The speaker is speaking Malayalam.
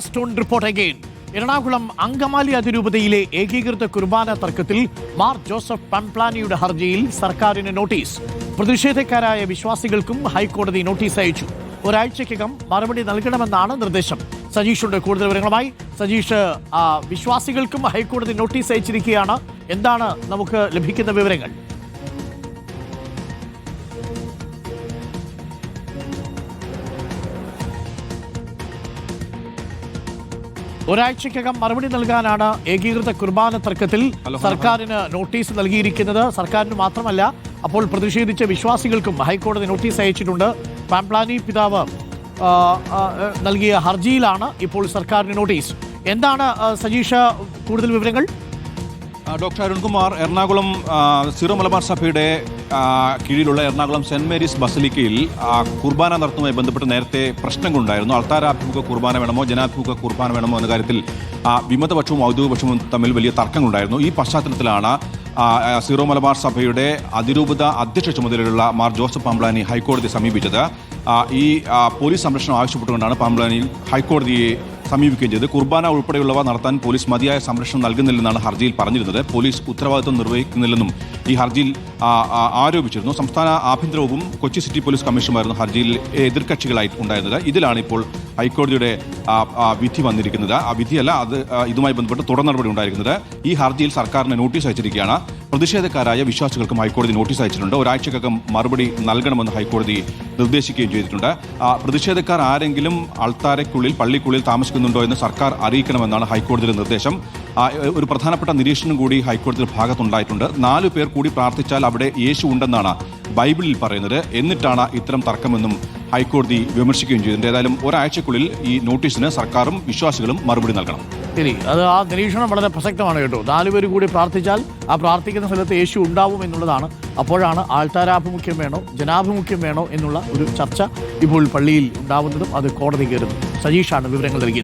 Stone report again Ernakulam Angamaly അതിരൂപതയിലെ ഏകീകൃത കുർബാന തർക്കത്തിൽ മാർ ജോസഫ് പൺപ്ലാനിയുടെ ഹർജിയിൽ സർക്കാരിന് നോട്ടീസ്. പ്രതിഷേധക്കാരായ വിശ്വാസികൾക്കും ഹൈക്കോടതി നോട്ടീസ് അയച്ചു. ഒരാഴ്ചയ്ക്കകം മറുപടി നൽകണമെന്നാണ് നിർദ്ദേശം. സജീഷുണ്ട് കൂടുതൽ വിവരങ്ങളുമായി. സജീഷ് വിശ്വാസികൾക്കും ഹൈക്കോടതി നോട്ടീസ് അയച്ചിരിക്കുകയാണ്. എന്താണ് നമുക്ക് ലഭിക്കുന്ന വിവരങ്ങൾ? ഒരാഴ്ചക്കകം മറുപടി നൽകാനാണ് ഏകീകൃത കുർബാന തർക്കത്തിൽ സർക്കാരിന് നോട്ടീസ് നൽകിയിരിക്കുന്നത് സർക്കാരിന് മാത്രമല്ല അപ്പോൾ പ്രതിഷേധിച്ച വിശ്വാസികൾക്കും ഹൈക്കോടതി നോട്ടീസ് അയച്ചിട്ടുണ്ട്. പാംപ്ലാനി പിതാവ് നൽകിയ ഹർജിയിലാണ് ഇപ്പോൾ സർക്കാരിന് നോട്ടീസ്. എന്താണ് സജീഷ കൂടുതൽ വിവരങ്ങൾ? ഡോക്ടർ അരുൺകുമാർ എറണാകുളം സിറോ മലബാർ സഭയുടെ കീഴിലുള്ള എറണാകുളം സെന്റ് മേരീസ് ബസലിക്കയിൽ കുർബാന നടത്തുന്നതുമായി ബന്ധപ്പെട്ട് നേരത്തെ പ്രശ്നങ്ങളുണ്ടായിരുന്നു. അൾത്താരാഭിമുഖ കുർബാന വേണമോ ജനാഭിമുഖ കുർബാന വേണമോ എന്ന കാര്യത്തിൽ വിമതപക്ഷവും ഔദ്യോഗികപക്ഷവും തമ്മിൽ വലിയ തർക്കങ്ങളുണ്ടായിരുന്നു. ഈ പശ്ചാത്തലത്തിലാണ് സീറോ മലബാർ സഭയുടെ അതിരൂപത അധ്യക്ഷ ചുമതലയുള്ള മാർ ജോസഫ് പാംബ്ലാനി ഹൈക്കോടതിയെ സമീപിച്ചത്. ഈ പോലീസ് സംരക്ഷണം ആവശ്യപ്പെട്ടുകൊണ്ടാണ് പാംബ്ലാനി ഹൈക്കോടതിയെ സമീപിക്കുകയും ചെയ്ത്. കുർബാന ഉൾപ്പെടെയുള്ളവ നടത്താൻ പോലീസ് മതിയായ സംരക്ഷണം നൽകുന്നില്ലെന്നാണ് ഹർജിയിൽ പറഞ്ഞിരുന്നത്. പോലീസ് ഉത്തരവാദിത്വം നിർവഹിക്കുന്നില്ലെന്നും ഈ ഹർജിയിൽ ആരോപിച്ചിരുന്നു. സംസ്ഥാന ആഭ്യന്തര വകുപ്പും കൊച്ചി സിറ്റി പോലീസ് കമ്മീഷനുമായിരുന്നു ഹർജിയിൽ എതിർകക്ഷികളായി ഉണ്ടായിരുന്നത്. ഇതിലാണ് ഇപ്പോൾ ഹൈക്കോടതിയുടെ വിധി വന്നിരിക്കുന്നത്. ആ വിധിയല്ല അത് ഇതുമായി ബന്ധപ്പെട്ട് തുടർ നടപടി ഉണ്ടായിരിക്കുന്നത്. ഈ ഹർജിയിൽ സർക്കാരിന് നോട്ടീസ് അയച്ചിരിക്കുകയാണ്. പ്രതിഷേധക്കാരായ വിശ്വാസികൾക്കും ഹൈക്കോടതി നോട്ടീസ് അയച്ചിട്ടുണ്ട്. ഒരാഴ്ചക്കകം മറുപടി നൽകണമെന്ന് ഹൈക്കോടതി നിർദ്ദേശിക്കുകയും ചെയ്തിട്ടുണ്ട്. പ്രതിഷേധക്കാർ ആരെങ്കിലും അൾത്താരയ്ക്കുള്ളിൽ പള്ളിക്കുള്ളിൽ താമസിക്കുന്നുണ്ടോ എന്ന് സർക്കാർ അറിയിക്കണമെന്നാണ് ഹൈക്കോടതിയുടെ നിർദ്ദേശം. ഒരു പ്രധാനപ്പെട്ട നിരീക്ഷണം കൂടി ഹൈക്കോടതിയുടെ ഭാഗത്തുണ്ടായിട്ടുണ്ട്. നാലു പേർ കൂടി പ്രാർത്ഥിച്ചാൽ അവിടെ യേശു ഉണ്ടെന്നാണ് ബൈബിളിൽ പറയുന്നത് എന്നിട്ടാണ് ഇത്തരം തർക്കമെന്നും ഹൈക്കോടതി വിമർശിക്കുകയും ചെയ്തിട്ടുണ്ട് ഏതായാലും ഒരാഴ്ചക്കുള്ളിൽ ഈ നോട്ടീസിന് സർക്കാരും വിശ്വാസികളും മറുപടി നൽകണം. ശരി അത് ആ നിരീക്ഷണം വളരെ പ്രസക്തമാണ് കേട്ടോ. നാലുപേര് കൂടി പ്രാർത്ഥിച്ചാൽ ആ പ്രാർത്ഥിക്കുന്ന സ്ഥലത്ത് യേശു ഉണ്ടാവും എന്നുള്ളതാണ്. അപ്പോഴാണ് ആൾത്താരാഭിമുഖ്യം വേണോ ജനാഭിമുഖ്യം വേണോ എന്നുള്ള ഒരു ചർച്ച ഇപ്പോൾ പള്ളിയിൽ ഉണ്ടാവുന്നതും അത് കോടതി കയറുന്നു. സജീഷാണ് വിവരങ്ങൾ നൽകിയത്.